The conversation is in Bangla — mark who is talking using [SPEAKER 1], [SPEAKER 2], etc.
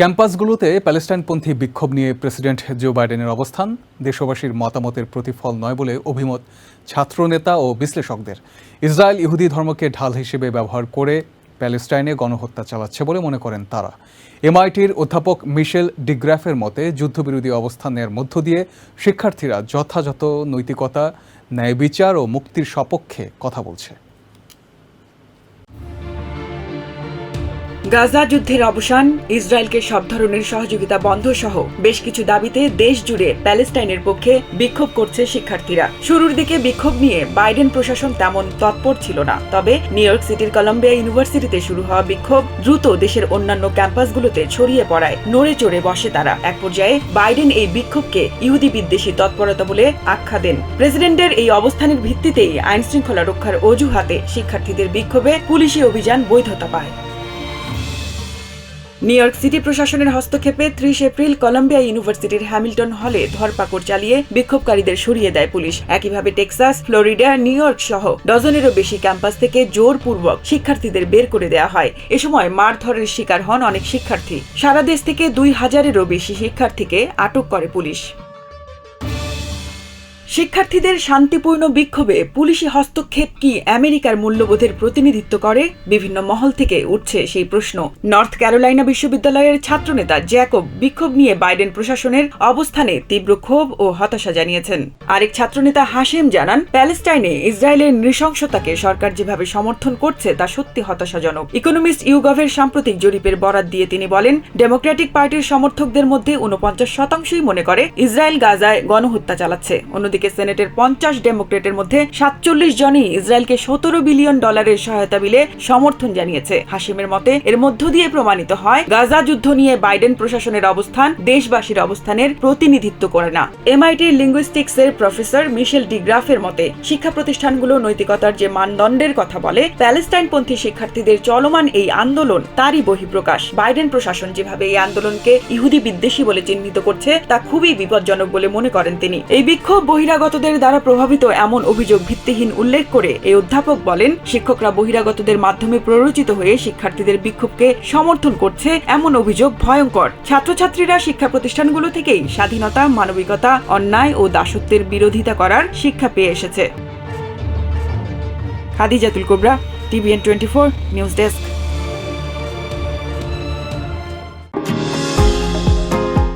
[SPEAKER 1] ক্যাম্পাসগুলোতে প্যালেস্টাইনপন্থী বিক্ষোভ নিয়ে প্রেসিডেন্ট জো বাইডেনের অবস্থান, দেশবাসীর মতামতের প্রতিফল নয় বলে অভিমত ছাত্রনেতা ও বিশ্লেষকদের। ইসরায়েল ইহুদি ধর্মকে ঢাল হিসেবে ব্যবহার করে প্যালেস্টাইনে গণহত্যা চালাচ্ছে বলে মনে করেন তারা। এমআইটির অধ্যাপক মিশেল ডিগ্রাফের মতে, যুদ্ধবিরোধী অবস্থানের মধ্য দিয়ে শিক্ষার্থীরা যথাযথ নৈতিকতা ন্যায় বিচার ও মুক্তির সপক্ষে কথা বলছে।
[SPEAKER 2] গাজা যুদ্ধের অবসান, ইসরায়েলকে সব ধরনের সহযোগিতা বন্ধ সহ বেশ কিছু দাবিতে দেশ জুড়ে প্যালেস্টাইনের পক্ষে বিক্ষোভ করছে শিক্ষার্থীরা। শুরুর দিকে বিক্ষোভ নিয়ে বাইডেন প্রশাসন তেমন তৎপর ছিল না। তবে নিউ ইয়র্ক সিটির কলম্বিয়া ইউনিভার্সিটিতে শুরু হওয়া বিক্ষোভ দ্রুত দেশের অন্যান্য ক্যাম্পাসগুলোতে ছড়িয়ে পড়ায়। নড়ে চড়ে বসে তারা। এক পর্যায়ে বাইডেন এই বিক্ষোভকে ইহুদি বিদ্বেষী তৎপরতা বলে আখ্যা দেন। প্রেসিডেন্টের এই অবস্থানের ভিত্তিতেই আইন শৃঙ্খলা রক্ষার অজুহাতে শিক্ষার্থীদের বিক্ষোভে পুলিশি অভিযান বৈধতা পায়। নিউ ইয়র্ক সিটি প্রশাসনের হস্তক্ষেপে ত্রিশ এপ্রিল কলম্বিয়া ইউনিভার্সিটির হ্যামিল্টন হলে ধরপাকড় চালিয়ে বিক্ষোভকারীদের সরিয়ে দেয় পুলিশ। একইভাবে টেক্সাস, ফ্লোরিডা, নিউ ইয়র্ক সহ ডজনেরও বেশি ক্যাম্পাস থেকে জোরপূর্বক শিক্ষার্থীদের বের করে দেওয়া হয়। এ সময় মারধরের শিকার হন অনেক শিক্ষার্থী। সারা দেশ থেকে দুই হাজারেরও বেশি শিক্ষার্থীকে আটক করে পুলিশ। শিক্ষার্থীদের শান্তিপূর্ণ বিক্ষোভে পুলিশি হস্তক্ষেপ কি আমেরিকার মূল্যবোধের প্রতিনিধিত্ব করে? বিভিন্ন মহল থেকে উঠছে সেই প্রশ্ন। নর্থ ক্যারোলাইনা বিশ্ববিদ্যালয়ের ছাত্রনেতা জ্যাকব বিক্ষোভ নিয়ে বাইডেন প্রশাসনের অবস্থানে তীব্র ক্ষোভ ও হতাশা জানিয়েছেন। আরেক ছাত্রনেতা হাশেম জানান, প্যালেস্টাইনে ইসরায়েলের নৃশংসতাকে সরকার যেভাবে সমর্থন করছে তা সত্যি হতাশাজনক। ইকোনমিস্ট ইউগভের সাম্প্রতিক জরিপের বরাত দিয়ে তিনি বলেন ডেমোক্রেটিক পার্টির সমর্থকদের মধ্যে উনপঞ্চাশ শতাংশই মনে করে ইসরায়েল গাজায় গণহত্যা চালাচ্ছে। অন্যদিকে সেনেটের পঞ্চাশ ডেমোক্রেটের মধ্যে সাতচল্লিশ জনই ইসরায়েলকে সতেরো বিলিয়ন ডলারের সহায়তা বিলে সমর্থন জানিয়েছে। হাসিমের মতে, এর মধ্য দিয়ে প্রমাণিত হয়, গাজা যুদ্ধ নিয়ে বাইডেন প্রশাসনের অবস্থান দেশবাসীর অবস্থানের প্রতিনিধিত্ব করে না। এমআইটির লিঙ্গুইস্টিক্স এর প্রফেসর মিশেল ডিগ্রাফের মতে, শিক্ষা প্রতিষ্ঠানগুলো নৈতিকতার যে মানদণ্ডের কথা বলে, প্যালেস্টাইনপন্থী শিক্ষার্থীদের চলমান এই আন্দোলন তারই বহিঃপ্রকাশ। বাইডেন প্রশাসন যেভাবে এই আন্দোলনকে ইহুদি বিদ্বেষী বলে চিহ্নিত করছে, তা খুবই বিপজ্জনক বলে মনে করেন তিনি। এই বিক্ষোভ বহিরাগতদের দ্বারা প্রভাবিত এমন অভিযোগ ভিত্তিহীন উল্লেখ করে এই অধ্যাপক বলেন, শিক্ষকরা বহিরাগতদের মাধ্যমে প্ররোচিত হয়ে শিক্ষার্থীদের বিক্ষোভকে সমর্থন করছে এমন অভিযোগ ভয়ঙ্কর। ছাত্রছাত্রীরা শিক্ষা প্রতিষ্ঠানগুলো থেকেই স্বাধীনতা, মানবিকতা, অন্যায় ও দাসত্বের বিরোধিতা করার শিক্ষা পেয়ে এসেছে। Khadijatul Kobra, TVN twenty four, news desk.